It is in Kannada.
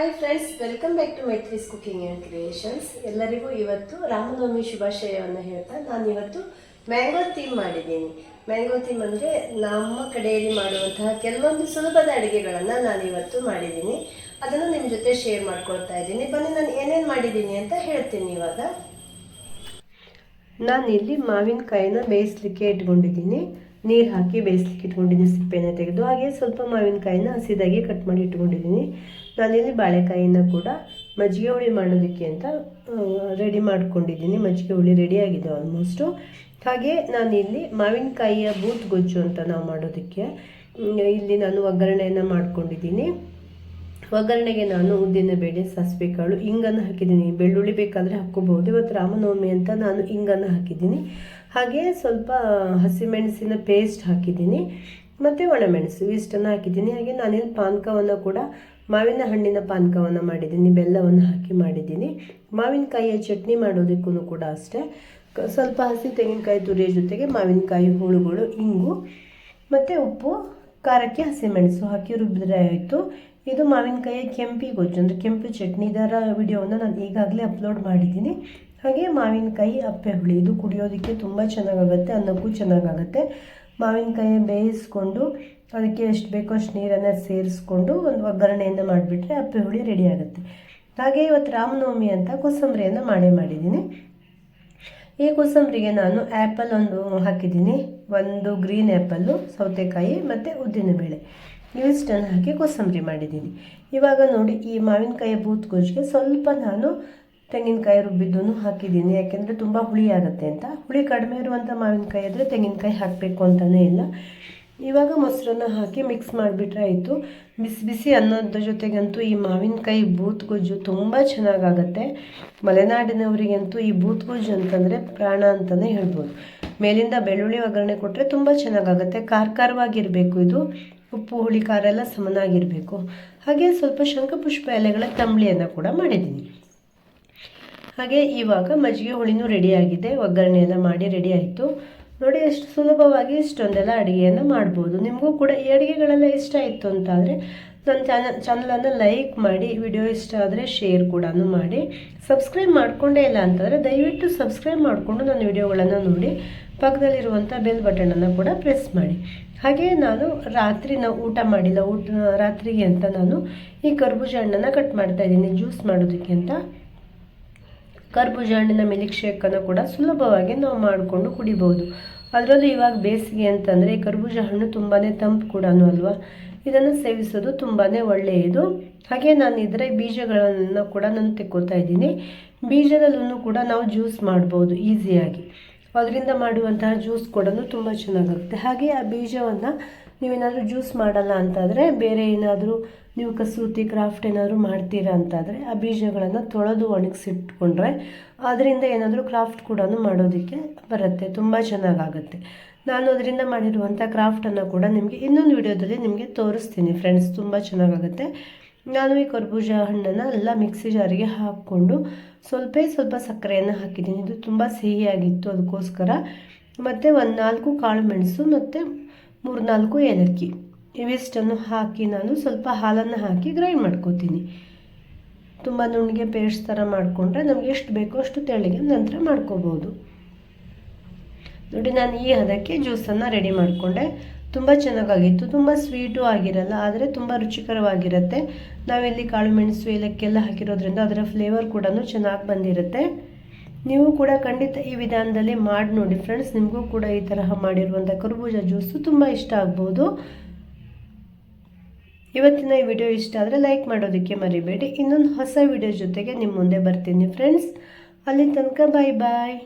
Hi friends welcome back to Maithri's cooking and creations ಎಲ್ಲರಿಗೂ ಇವತ್ತು ರಾಮನವಮಿ ಶುಭಾಶಯವನ್ನು ಹೇಳ್ತಾ ನಾನು ಇವತ್ತು ಮ್ಯಾಂಗೋ ಥೀಮ್ ಮಾಡಿದ್ದೀನಿ. ಮ್ಯಾಂಗೋ ಥೀಮ್ ಅಂದರೆ ನಮ್ಮ ಕಡೆಯಲ್ಲಿ ಮಾಡುವಂತಹ ಕೆಲವೊಂದು ಸುಲಭದ ಅಡುಗೆಗಳನ್ನು ನಾನು ಇವತ್ತು ಮಾಡಿದ್ದೀನಿ. ಅದನ್ನು ನಿಮ್ಮ ಜೊತೆ ಶೇರ್ ಮಾಡ್ಕೊಳ್ತಾ ಇದ್ದೀನಿ. ಬನ್ನಿ, ನಾನು ಏನೇನು ಮಾಡಿದ್ದೀನಿ ಅಂತ ಹೇಳ್ತೀನಿ ಇವಾಗ. ನಾನು ಇಲ್ಲಿ ಮಾವಿನಕಾಯಿನ ಬೇಯಿಸ್ಲಿಕ್ಕೆ ಇಟ್ಕೊಂಡಿದ್ದೀನಿ. ನೀರು ಹಾಕಿ ಬೇಯಿಸ್ಲಿಕ್ಕೆ ಇಟ್ಕೊಂಡಿದ್ದೀನಿ, ಸಿಪ್ಪೆನ ತೆಗೆದು. ಹಾಗೆ ಸ್ವಲ್ಪ ಮಾವಿನಕಾಯಿನ ಹಸಿದಾಗಿ ಕಟ್ ಮಾಡಿ ಇಟ್ಕೊಂಡಿದ್ದೀನಿ. ನಾನಿಲ್ಲಿ ಬಾಳೆಕಾಯಿನ ಕೂಡ ಮಜ್ಜಿಗೆ ಹುಳಿ ಮಾಡೋದಕ್ಕೆ ಅಂತ ರೆಡಿ ಮಾಡ್ಕೊಂಡಿದ್ದೀನಿ. ಮಜ್ಜಿಗೆ ಹುಳಿ ರೆಡಿಯಾಗಿದೆ ಆಲ್ಮೋಸ್ಟು ಹಾಗೆ ನಾನಿಲ್ಲಿ ಮಾವಿನಕಾಯಿಯ ಬೂತ್ ಗೊಜ್ಜು ಅಂತ ನಾವು ಮಾಡೋದಕ್ಕೆ ಇಲ್ಲಿ ನಾನು ಒಗ್ಗರಣೆಯನ್ನು ಮಾಡ್ಕೊಂಡಿದ್ದೀನಿ. ಒಗ್ಗರಣೆಗೆ ನಾನು ಉದ್ದಿನ ಬೇಳೆ, ಸಾಸಿವೆ ಕಾಳು, ಹಿಂಗನ್ನು ಹಾಕಿದ್ದೀನಿ. ಬೆಳ್ಳುಳ್ಳಿ ಬೇಕಾದರೆ ಹಾಕ್ಕೋಬಹುದು. ಇವತ್ತು ರಾಮನವಮಿ ಅಂತ ನಾನು ಹಿಂಗನ್ನು ಹಾಕಿದ್ದೀನಿ. ಹಾಗೆ ಸ್ವಲ್ಪ ಹಸಿಮೆಣಸಿನ ಪೇಸ್ಟ್ ಹಾಕಿದ್ದೀನಿ. ಮತ್ತು ಒಣಮೆಣಸು, ಇಷ್ಟನ್ನು ಹಾಕಿದ್ದೀನಿ. ಹಾಗೆ ನಾನಿಲ್ಲಿ ಪಾನಕವನ್ನು ಕೂಡ ಮಾವಿನ ಹಣ್ಣಿನ ಪಾನಕವನ್ನು ಮಾಡಿದ್ದೀನಿ, ಬೆಲ್ಲವನ್ನು ಹಾಕಿ ಮಾಡಿದ್ದೀನಿ. ಮಾವಿನಕಾಯಿಯ ಚಟ್ನಿ ಮಾಡೋದಕ್ಕೂ ಕೂಡ ಅಷ್ಟೇ. ಸ್ವಲ್ಪ ಹಸಿ ತೆಂಗಿನಕಾಯಿ ತುರಿಯ ಜೊತೆಗೆ ಮಾವಿನಕಾಯಿ, ಹುಳುಗಳು, ಇಂಗು, ಮತ್ತು ಉಪ್ಪು, ಖಾರಕ್ಕೆ ಹಸಿಮೆಣಸು ಹಾಕಿ ರುಬ್ಬಿದ್ರೆ ಆಯಿತು. ಇದು ಮಾವಿನಕಾಯಿ ಕೆಂಪಿ ಗೊಜ್ಜು, ಅಂದರೆ ಕೆಂಪು ಚಟ್ನಿ ಇದರ ವಿಡಿಯೋವನ್ನು ನಾನು ಈಗಾಗಲೇ ಅಪ್ಲೋಡ್ ಮಾಡಿದ್ದೀನಿ. ಹಾಗೆ ಮಾವಿನಕಾಯಿ, ಅಪ್ಪೆ ಹುಳಿ, ಇದು ಕುಡಿಯೋದಕ್ಕೆ ತುಂಬ ಚೆನ್ನಾಗಾಗುತ್ತೆ, ಅನ್ನಕ್ಕೂ ಚೆನ್ನಾಗಾಗುತ್ತೆ. ಮಾವಿನಕಾಯಿ ಬೇಯಿಸ್ಕೊಂಡು ಅದಕ್ಕೆ ಎಷ್ಟು ಬೇಕೋ ಅಷ್ಟು ನೀರನ್ನು ಸೇರಿಸ್ಕೊಂಡು ಒಂದು ಒಗ್ಗರಣೆಯನ್ನು ಮಾಡಿಬಿಟ್ರೆ ಅಪ್ಪೆ ಹುಳಿ ರೆಡಿ ಆಗುತ್ತೆ. ಹಾಗೆ ಇವತ್ತು ರಾಮನವಮಿ ಅಂತ ಕೋಸಂಬರಿಯನ್ನು ಮಾಡೇ ಮಾಡಿದ್ದೀನಿ. ಈ ಕೋಸಂಬರಿಗೆ ನಾನು ಆ್ಯಪಲ್ ಒಂದು ಹಾಕಿದ್ದೀನಿ. ಒಂದು ಗ್ರೀನ್ ಆ್ಯಪಲ್ಲು, ಸೌತೆಕಾಯಿ ಮತ್ತು ಉದ್ದಿನಬೇಳೆ ಇವಿಷ್ಟನ್ನು ಹಾಕಿ ಕೋಸಂಬರಿ ಮಾಡಿದ್ದೀನಿ. ಇವಾಗ ನೋಡಿ ಈ ಮಾವಿನಕಾಯಿ ಬೂತ್ ಗೊಜ್ಜಿಗೆ ಸ್ವಲ್ಪ ನಾನು ತೆಂಗಿನಕಾಯಿ ರುಬ್ಬಿದ್ದನ್ನು ಹಾಕಿದ್ದೀನಿ. ಯಾಕೆಂದರೆ ತುಂಬ ಹುಳಿ ಆಗುತ್ತೆ ಅಂತ. ಹುಳಿ ಕಡಿಮೆ ಇರುವಂಥ ಮಾವಿನಕಾಯಿ ಆದರೆ ತೆಂಗಿನಕಾಯಿ ಹಾಕಬೇಕು ಅಂತಲೇ ಇಲ್ಲ. ಇವಾಗ ಮೊಸರನ್ನ ಹಾಕಿ ಮಿಕ್ಸ್ ಮಾಡಿಬಿಟ್ರೆ ಆಯಿತು. ಬಿಸಿ ಬಿಸಿ ಅನ್ನೋದ್ರ ಜೊತೆಗಂತೂ ಈ ಮಾವಿನಕಾಯಿ ಬೂತ್ ಗೊಜ್ಜು ತುಂಬ ಚೆನ್ನಾಗಾಗತ್ತೆ. ಮಲೆನಾಡಿನವರಿಗಂತೂ ಈ ಬೂತ್ ಗೊಜ್ಜು ಅಂತಂದರೆ ಪ್ರಾಣ ಅಂತಲೇ ಹೇಳ್ಬೋದು. ಮೇಲಿಂದ ಬೆಳ್ಳುಳ್ಳಿ ಒಗ್ಗರಣೆ ಕೊಟ್ಟರೆ ತುಂಬ ಚೆನ್ನಾಗಾಗುತ್ತೆ. ಖಾರ ಖಾರವಾಗಿರಬೇಕು ಇದು. ಉಪ್ಪು, ಹುಳಿ, ಖಾರ ಎಲ್ಲ ಸಮನಾಗಿರಬೇಕು. ಹಾಗೆ ಸ್ವಲ್ಪ ಶಂಖಪುಷ್ಪ ಎಲೆಗಳ ತಂಬಳಿಯನ್ನು ಕೂಡ ಮಾಡಿದ್ದೀನಿ. ಹಾಗೆ ಇವಾಗ ಮಜ್ಜಿಗೆ ಹುಳಿನೂ ರೆಡಿಯಾಗಿದೆ ಒಗ್ಗರಣೆ ಎಲ್ಲ ಮಾಡಿ ರೆಡಿ ಆಯಿತು. ನೋಡಿ ಎಷ್ಟು ಸುಲಭವಾಗಿ ಇಷ್ಟೊಂದೆಲ್ಲ ಅಡುಗೆಯನ್ನು ಮಾಡ್ಬೋದು. ನಿಮಗೂ ಕೂಡ ಈ ಅಡುಗೆಗಳೆಲ್ಲ ಇಷ್ಟ ಆಯಿತು ಅಂತಾದರೆ ನನ್ನ ಚಾನಲ್ ಚಾನಲನ್ನು ಲೈಕ್ ಮಾಡಿ ವಿಡಿಯೋ ಇಷ್ಟ ಆದರೆ ಶೇರ್ ಕೂಡ ಮಾಡಿ. ಸಬ್ಸ್ಕ್ರೈಬ್ ಮಾಡಿಕೊಂಡೇ ಇಲ್ಲ ಅಂತಂದರೆ ದಯವಿಟ್ಟು ಸಬ್ಸ್ಕ್ರೈಬ್ ಮಾಡಿಕೊಂಡು ನನ್ನ ವಿಡಿಯೋಗಳನ್ನು ನೋಡಿ. ಪಕ್ಕದಲ್ಲಿರುವಂಥ ಬೆಲ್ ಬಟನನ್ನು ಕೂಡ ಪ್ರೆಸ್ ಮಾಡಿ. ಹಾಗೆ ನಾನು ರಾತ್ರಿ ನಾವು ಊಟ ಮಾಡಿಲ್ಲ. ಊಟ, ರಾತ್ರಿಗೆ ಅಂತ ನಾನು ಈ ಕರ್ಬೂಜ ಹಣ್ಣನ್ನು ಕಟ್ ಮಾಡ್ತಾ ಇದ್ದೀನಿ. ಜ್ಯೂಸ್ ಮಾಡೋದಕ್ಕೆ ಅಂತ. ಕರ್ಬೂಜ ಹಣ್ಣಿನ ಮಿಲ್ಕ್ ಶೇಕನ್ನು ಕೂಡ ಸುಲಭವಾಗಿ ನಾವು ಮಾಡಿಕೊಂಡು ಕುಡಿಬೋದು ಅದರಲ್ಲೂ ಇವಾಗ ಬೇಸಿಗೆ ಅಂತಂದರೆ ಕರ್ಬೂಜ ಹಣ್ಣು ತುಂಬಾ ತಂಪು ಕೂಡ ಅಲ್ವಾ? ಇದನ್ನು ಸೇವಿಸೋದು ತುಂಬಾ ಒಳ್ಳೆಯದು. ಹಾಗೆ ನಾನು ಇದರ ಬೀಜಗಳನ್ನು ಕೂಡ ನಾನು ತೆಕ್ಕೋತಾ ಇದ್ದೀನಿ. ಬೀಜದಲ್ಲೂ ಕೂಡ ನಾವು ಜ್ಯೂಸ್ ಮಾಡ್ಬೋದು ಈಸಿಯಾಗಿ. ಅದರಿಂದ ಮಾಡುವಂತಹ ಜ್ಯೂಸ್ ಕೂಡ ತುಂಬ ಚೆನ್ನಾಗಾಗುತ್ತೆ. ಹಾಗೆ ಆ ಬೀಜವನ್ನು ನೀವೇನಾದರೂ ಜ್ಯೂಸ್ ಮಾಡಲ್ಲ ಅಂತಾದರೆ ಬೇರೆ ಏನಾದರೂ ನೀವು ಕಸೂತಿ ಕ್ರಾಫ್ಟ್ ಏನಾದರೂ ಮಾಡ್ತೀರಾ ಅಂತಾದರೆ ಆ ಬೀಜಗಳನ್ನು ತೊಳೆದು ಒಣಗಿಸಿಟ್ಕೊಂಡ್ರೆ ಅದರಿಂದ ಏನಾದರೂ ಕ್ರಾಫ್ಟ್ ಕೂಡ ಮಾಡೋದಕ್ಕೆ ಬರುತ್ತೆ, ತುಂಬ ಚೆನ್ನಾಗಾಗುತ್ತೆ. ನಾನು ಅದರಿಂದ ಮಾಡಿರುವಂಥ ಕ್ರಾಫ್ಟನ್ನು ಕೂಡ ನಿಮಗೆ ಇನ್ನೊಂದು ವಿಡಿಯೋದಲ್ಲಿ ನಿಮಗೆ ತೋರಿಸ್ತೀನಿ ಫ್ರೆಂಡ್ಸ್, ತುಂಬ ಚೆನ್ನಾಗಾಗುತ್ತೆ. ನಾನು ಈ ಕರ್ಬೂಜ ಹಣ್ಣನ್ನು ಎಲ್ಲ ಮಿಕ್ಸಿ ಜಾರಿಗೆ ಹಾಕ್ಕೊಂಡು ಸ್ವಲ್ಪ ಸ್ವಲ್ಪ ಸಕ್ಕರೆಯನ್ನು ಹಾಕಿದ್ದೀನಿ. ಇದು ತುಂಬ ಸಿಹಿಯಾಗಿತ್ತು, ಅದಕ್ಕೋಸ್ಕರ. ಮತ್ತು ಒಂದು ನಾಲ್ಕು ಕಾಳು ಮೆಣಸು ಮತ್ತು ಮೂರು ನಾಲ್ಕು ಏಲಕ್ಕಿ. ಇವಿಷ್ಟನ್ನು ಹಾಕಿ ನಾನು ಸ್ವಲ್ಪ ಹಾಲನ್ನು ಹಾಕಿ ಗ್ರೈಂಡ್ ಮಾಡ್ಕೋತೀನಿ. ತುಂಬ ನುಣ್ಣಗೆ ಪೇಸ್ಟ್ ಥರ ಮಾಡಿಕೊಂಡ್ರೆ ನಮಗೆ ಎಷ್ಟು ಬೇಕೋ ಅಷ್ಟು ತೆಳ್ಳಗೆ ನಂತರ ಮಾಡ್ಕೋಬೋದು. ನೋಡಿ, ನಾನು ಈ ಹದಕ್ಕೆ ಜ್ಯೂಸನ್ನು ರೆಡಿ ಮಾಡಿಕೊಂಡೆ. ತುಂಬ ಚೆನ್ನಾಗಾಗಿತ್ತು. ತುಂಬ ಸ್ವೀಟು ಆಗಿರಲ್ಲ, ಆದರೆ ತುಂಬ ರುಚಿಕರವಾಗಿರುತ್ತೆ. ನಾವಿಲ್ಲಿ ಕಾಳು ಮೆಣಸು ಏಲಕ್ಕಿ ಎಲ್ಲ ಹಾಕಿರೋದ್ರಿಂದ ಅದರ ಫ್ಲೇವರ್ ಕೂಡ ಚೆನ್ನಾಗಿ ಬಂದಿರುತ್ತೆ. ನೀವು ಕೂಡ ಖಂಡಿತ ಈ ವಿಧಾನದಲ್ಲಿ ಮಾಡಿ ನೋಡಿ ಫ್ರೆಂಡ್ಸ್ ನಿಮಗೂ ಕೂಡ ಈ ತರಹ ಮಾಡಿರುವಂಥ ಕರ್ಬೂಜ ಜ್ಯೂಸು ತುಂಬ ಇಷ್ಟ ಆಗ್ಬೋದು. ಇವತ್ತಿನ ಈ ವಿಡಿಯೋ ಇಷ್ಟ ಆದರೆ ಲೈಕ್ ಮಾಡೋದಕ್ಕೆ ಮರಿಬೇಡಿ. ಇನ್ನೊಂದು ಹೊಸ ವಿಡಿಯೋ ಜೊತೆಗೆ ನಿಮ್ಮ ಮುಂದೆ ಬರ್ತೀನಿ ಫ್ರೆಂಡ್ಸ್ ಅಲ್ಲಿ ತನಕ ಬಾಯ್ ಬಾಯ್